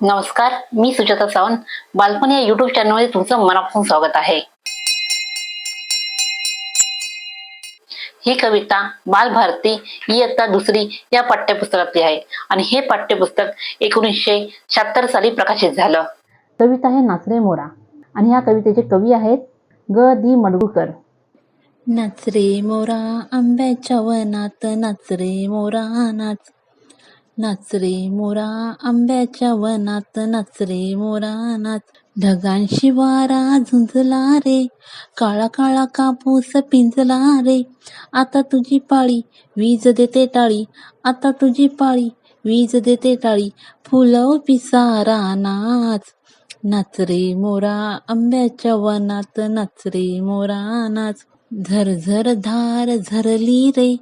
नमस्कार मी सुजाता सावंत. बालपण या युट्यूब चॅनलमध्ये तुमचं मनापासून स्वागत आहे. ही कविता बालभारती इयत्ता दुसरी या पाठ्यपुस्तकातली आहे. आणि हे पाठ्यपुस्तक एकोणीसशे शहात्तर साली प्रकाशित झालं. कविता आहे नाचरे मोरा. आणि ह्या कवितेचे कवी आहेत ग. दी. मडगुळकर. नाच रे मोरा आंब्याच्या वनात नाच रे मोरा नाच नाच रे मोरा आंब्याच्या वनात नाच रे मोरा नाच. ढगांशी वारा झुंजला रे काळा काळा कापूस पिंजला रे. आता तुझी पाळी वीज देते टाळी. आता तुझी पाळी वीज देते टाळी. फुलव पिसारा नाच. नाच रे मोरा आंब्याच्या वनात नाच रे मोरा नाच. झर झर धार झरली रे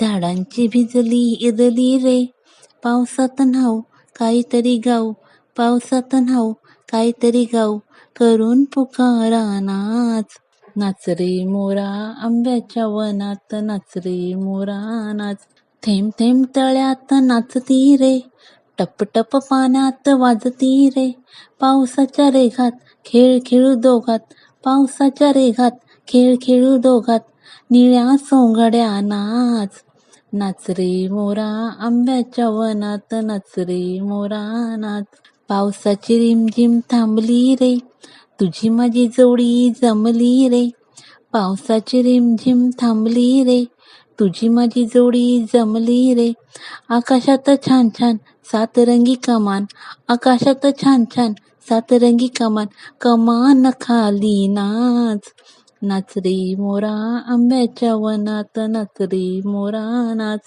झाडांची भिजली इरली रे. पावसात न्हाऊ काहीतरी गाऊ पावसात न्हाऊ काहीतरी गाऊ करून पुकारा नाच. नाच रे मोरा आंब्याच्या वनात नाच रे मोरा नाच. थेंब थेंब तळ्यात नाचती रे. टप टप पाण्यात वाजती रे. पावसाच्या रेघात खेळ खेळू दोघात. पावसाच्या रेघात खेळ खेळू दोघात. निळ्या सोंगड्या नाच. नाच रे मोरा आंब्याच्या वनात नाच रे मोरा नाच. पावसाची रिमझिम थांबली रे तुझी माझी जोडी जमली रे. पावसाची रिमझिम थांबली रे तुझी माझी जोडी जमली रे. आकाशात छान छान सातरंगी कमान आकाशात छान छान सातरंगी कमान कमान खाली नाच. नाच रे मोरा आंब्याच्या वनात नाच रे मोरा नाच.